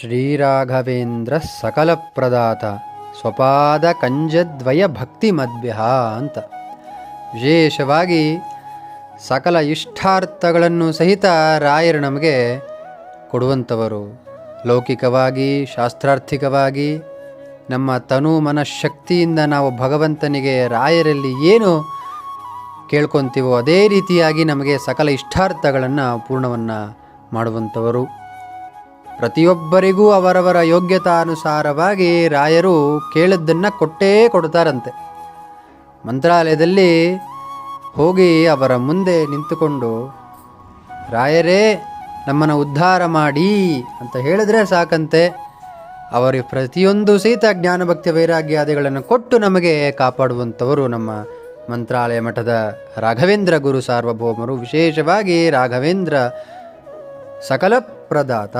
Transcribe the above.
ಶ್ರೀರಾಘವೇಂದ್ರ ಸಕಲ ಪ್ರದಾತ ಸ್ವಪಾದ ಕಂಜದ್ವಯ ಭಕ್ತಿ ಮದ್ಭ್ಯ ಅಂತ. ವಿಶೇಷವಾಗಿ ಸಕಲ ಇಷ್ಟಾರ್ಥಗಳನ್ನು ಸಹಿತ ರಾಯರು ನಮಗೆ ಕೊಡುವಂಥವರು. ಲೌಕಿಕವಾಗಿ, ಶಾಸ್ತ್ರಾರ್ಥಿಕವಾಗಿ, ನಮ್ಮ ತನು ಮನಃಶಕ್ತಿಯಿಂದ ನಾವು ಭಗವಂತನಿಗೆ ರಾಯರಲ್ಲಿ ಏನು ಕೇಳ್ಕೊತೀವೋ ಅದೇ ರೀತಿಯಾಗಿ ನಮಗೆ ಸಕಲ ಇಷ್ಟಾರ್ಥಗಳನ್ನು ಪೂರ್ಣವನ್ನು ಮಾಡುವಂಥವರು. ಪ್ರತಿಯೊಬ್ಬರಿಗೂ ಅವರವರ ಯೋಗ್ಯತಾನುಸಾರವಾಗಿ ರಾಯರು ಕೇಳಿದ್ದನ್ನು ಕೊಟ್ಟೇ ಕೊಡ್ತಾರಂತೆ ಮಂತ್ರಾಲಯದಲ್ಲಿ ಹೋಗಿ ಅವರ ಮುಂದೆ ನಿಂತುಕೊಂಡು, ರಾಯರೇ, ನಮ್ಮನ್ನು ಉದ್ಧಾರ ಮಾಡಿ ಅಂತ ಹೇಳಿದ್ರೆ ಸಾಕಂತೆ. ಅವರಿಗೆ ಪ್ರತಿಯೊಂದು ಸಹಿತ ಜ್ಞಾನಭಕ್ತಿ ವೈರಾಗ್ಯಾದಿಗಳನ್ನು ಕೊಟ್ಟು ನಮಗೆ ಕಾಪಾಡುವಂಥವರು ನಮ್ಮ ಮಂತ್ರಾಲಯ ಮಠದ ರಾಘವೇಂದ್ರ ಗುರು ಸಾರ್ವಭೌಮರು. ವಿಶೇಷವಾಗಿ ರಾಘವೇಂದ್ರ ಸಕಲ ಪ್ರದಾತ